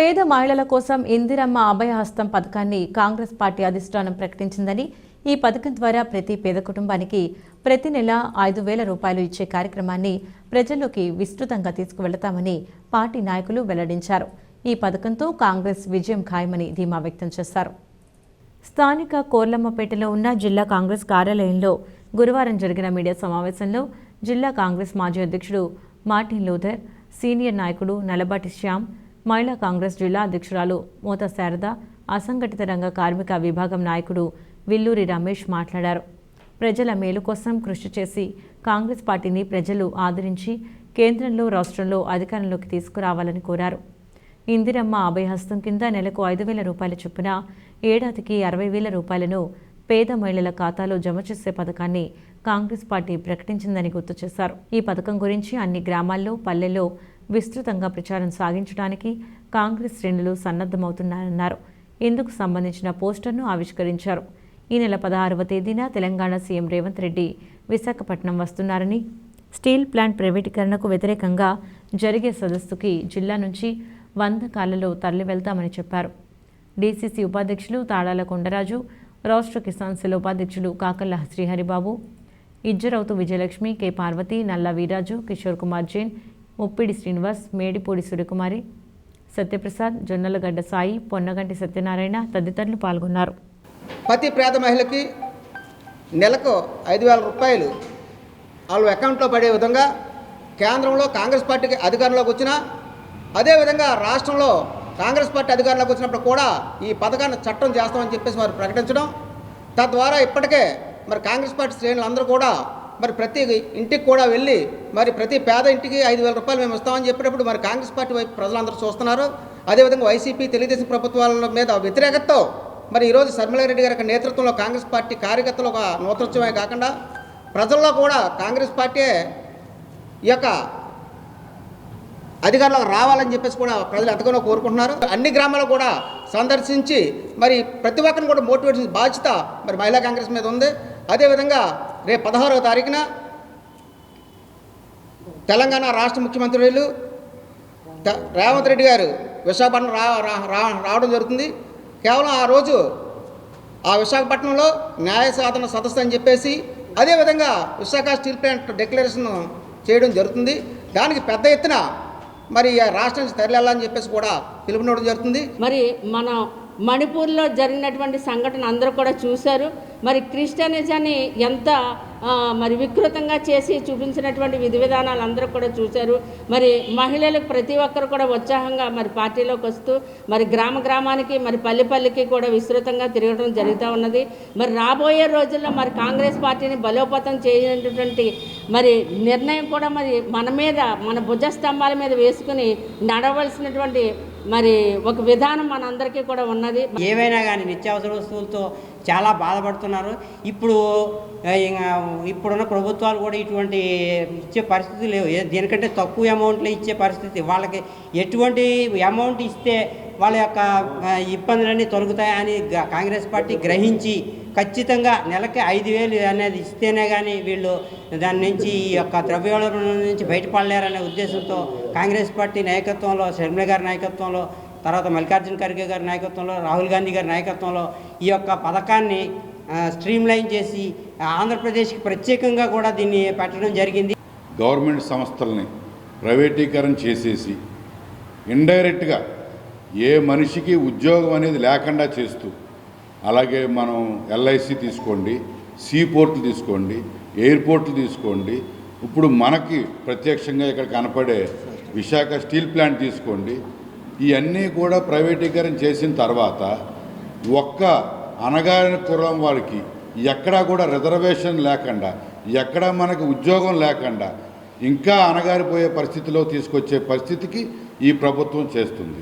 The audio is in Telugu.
పేద మహిళల కోసం ఇందిరమ్మ అభయహస్తం పథకాన్ని కాంగ్రెస్ పార్టీ అధిష్టానం ప్రకటించిందని ఈ పథకం ద్వారా ప్రతి పేద కుటుంబానికి ప్రతి నెల ఐదు వేల రూపాయలు ఇచ్చే కార్యక్రమాన్ని ప్రజల్లోకి విస్తృతంగా తీసుకువెళతామని పార్టీ నాయకులు వెల్లడించారు. ఈ పథకంతో కాంగ్రెస్ విజయం ఖాయమని ధీమా వ్యక్తం చేశారు. స్థానిక కోర్లమ్మపేటలో ఉన్న జిల్లా కాంగ్రెస్ కార్యాలయంలో గురువారం జరిగిన మీడియా సమావేశంలో జిల్లా కాంగ్రెస్ మాజీ అధ్యక్షుడు మార్టిన్ లూథర్ సీనియర్ నాయకుడు నలబాటి శ్యామ్ మహిళా కాంగ్రెస్ జిల్లా అధ్యక్షురాలు మోత శారద అసంఘటిత రంగ కార్మిక విభాగం నాయకుడు విల్లూరి రమేష్ మాట్లాడారు. ప్రజల మేలు కోసం కృషి చేసి కాంగ్రెస్ పార్టీని ప్రజలు ఆదరించి కేంద్రంలో రాష్ట్రంలో అధికారంలోకి తీసుకురావాలని కోరారు. ఇందిరమ్మ అభయహస్తం కింద నెలకు ఐదు వేల రూపాయల చొప్పున ఏడాదికి అరవై వేల రూపాయలను పేద మహిళల ఖాతాలో జమ చేసే పథకాన్ని కాంగ్రెస్ పార్టీ ప్రకటించిందని గుర్తు చేశారు. ఈ పథకం గురించి అన్ని గ్రామాల్లో పల్లెల్లో విస్తృతంగా ప్రచారం సాగించడానికి కాంగ్రెస్ శ్రేణులు సన్నద్ధమవుతున్నారన్నారు ఇందుకు సంబంధించిన పోస్టర్ను ఆవిష్కరించారు. ఈ నెల పదహారవ తేదీన తెలంగాణ సీఎం రేవంత్ రెడ్డి విశాఖపట్నం వస్తున్నారని స్టీల్ ప్లాంట్ ప్రైవేటీకరణకు వ్యతిరేకంగా జరిగే సదస్సుకి జిల్లా నుంచి వంద కాలలో తరలి వెళ్తామని చెప్పారు. డీసీసీ ఉపాధ్యక్షులు తాడాల కొండరాజు రాష్ట్ర కిసాన్ సెల్ ఉపాధ్యక్షులు కాకల్ల శ్రీహరిబాబు ఇజ్జరౌతు విజయలక్ష్మి కె పార్వతి నల్ల వీరాజు కిషోర్ కుమార్ జైన్ ముప్పిడి శ్రీనివాస్ మేడిపూడి సూర్యకుమారి సత్యప్రసాద్ జొన్నలగడ్డ సాయి పొన్నగంటి సత్యనారాయణ తదితరులు పాల్గొన్నారు. ప్రతి పేద మహిళకి నెలకు ఐదు వేల రూపాయలు వాళ్ళ అకౌంట్లో పడే విధంగా కేంద్రంలో కాంగ్రెస్ పార్టీకి అధికారంలోకి వచ్చినా అదేవిధంగా రాష్ట్రంలో కాంగ్రెస్ పార్టీ అధికారంలోకి వచ్చినప్పుడు కూడా ఈ పథకాన్ని చట్టం చేస్తామని చెప్పేసి వారు ప్రకటించడం తద్వారా ఇప్పటికే మరి కాంగ్రెస్ పార్టీ శ్రేణులు అందరూ కూడా మరి ప్రతి ఇంటికి కూడా వెళ్ళి మరి ప్రతి పేద ఇంటికి ఐదు వేల రూపాయలు మేము ఇస్తామని చెప్పినప్పుడు మరి కాంగ్రెస్ పార్టీ వైపు ప్రజలందరూ చూస్తున్నారు. అదేవిధంగా వైసీపీ తెలుగుదేశం ప్రభుత్వాల మీద వ్యతిరేకతతో మరి ఈరోజు శర్మిలారెడ్డి గారి నేతృత్వంలో కాంగ్రెస్ పార్టీ కార్యకర్తలు ఒక నూతనోత్సవమే కాకుండా ప్రజల్లో కూడా కాంగ్రెస్ పార్టీ ఈ యొక్క అధికారంలో రావాలని చెప్పేసి కూడా ప్రజలు ఎంతగానో కోరుకుంటున్నారు. అన్ని గ్రామాలు కూడా సందర్శించి మరి ప్రతి ఒక్కరిని కూడా మోటివేట్ బాధ్యత మరి మహిళా కాంగ్రెస్ మీద ఉంది. అదేవిధంగా రేపు పదహారవ తారీఖున తెలంగాణ రాష్ట్ర ముఖ్యమంత్రులు రేవంత్ రెడ్డి గారు విశాఖపట్నం రా రావడం జరుగుతుంది. కేవలం ఆ రోజు ఆ విశాఖపట్నంలో న్యాయ సాధన సదస్సు అని చెప్పేసి అదేవిధంగా విశాఖ స్టీల్ ప్లాంట్ డిక్లరేషన్ చేయడం జరుగుతుంది. దానికి పెద్ద ఎత్తున మరి ఈ రాష్ట్రం నుంచి తరలివెళ్ళాలని చెప్పేసి కూడా పిలుపునివ్వడం జరుగుతుంది. మరి మన మణిపూర్లో జరిగినటువంటి సంఘటన అందరూ కూడా చూశారు. మరి క్రిస్టియనిజాన్ని ఎంత మరి వికృతంగా చేసి చూపించినటువంటి విధి విధానాలు అందరూ కూడా చూశారు. మరి మహిళలకు ప్రతి ఒక్కరు కూడా ఉత్సాహంగా మరి పార్టీలోకి వస్తూ మరి గ్రామ గ్రామానికి మరి పల్లె పల్లెకి కూడా విస్తృతంగా తిరగడం జరుగుతూ ఉన్నది. మరి రాబోయే రోజుల్లో మరి కాంగ్రెస్ పార్టీని బలోపేతం చేయనటువంటి మరి నిర్ణయం కూడా మరి మన మీద మన భుజస్తంభాల మీద వేసుకుని నడవలసినటువంటి మరి ఒక విధానం మనందరికీ కూడా ఉన్నది. ఏవైనా కానీ నిత్యావసర వస్తువులతో చాలా బాధపడుతున్నారు ఇప్పుడు ఇంకా ఇప్పుడున్న ప్రభుత్వాలు కూడా ఇటువంటి ఇచ్చే పరిస్థితి లేవు. దీనికంటే తక్కువ అమౌంట్లో ఇచ్చే పరిస్థితి. వాళ్ళకి ఎటువంటి అమౌంట్ ఇస్తే వాళ్ళ యొక్క ఇబ్బందులన్నీ తొలగుతాయని కాంగ్రెస్ పార్టీ గ్రహించి ఖచ్చితంగా నెలకి ఐదు వేలు అనేది ఇస్తేనే కానీ వీళ్ళు దాని నుంచి ఈ యొక్క ద్రవ్యోల్బణం నుంచి బయటపడలేరనే ఉద్దేశంతో కాంగ్రెస్ పార్టీ నాయకత్వంలో షర్మిల గారి నాయకత్వంలో తర్వాత మల్లికార్జున ఖర్గే గారి నాయకత్వంలో రాహుల్ గాంధీ గారి నాయకత్వంలో ఈ యొక్క పథకాన్ని స్ట్రీమ్ లైన్ చేసి ఆంధ్రప్రదేశ్కి ప్రత్యేకంగా కూడా దీన్ని పెట్టడం జరిగింది. గవర్నమెంట్ సంస్థల్ని ప్రైవేటీకరణ చేసేసి ఇండైరెక్ట్గా ఏ మనిషికి ఉద్యోగం అనేది లేకుండా చేస్తూ అలాగే మనం ఎల్ఐసి తీసుకోండి సీ పోర్ట్లు తీసుకోండి ఎయిర్పోర్ట్లు తీసుకోండి ఇప్పుడు మనకి ప్రత్యక్షంగా ఇక్కడ కనపడే విశాఖ స్టీల్ ప్లాంట్ తీసుకోండి ఇవన్నీ కూడా ప్రైవేటీకరణ చేసిన తర్వాత ఒక్క అనగారిన కులం వారికి ఎక్కడా కూడా రిజర్వేషన్ లేకుండా ఎక్కడా మనకు ఉద్యోగం లేకుండా ఇంకా అనగారిపోయే పరిస్థితిలో తీసుకొచ్చే పరిస్థితికి ఈ ప్రభుత్వం చేస్తుంది.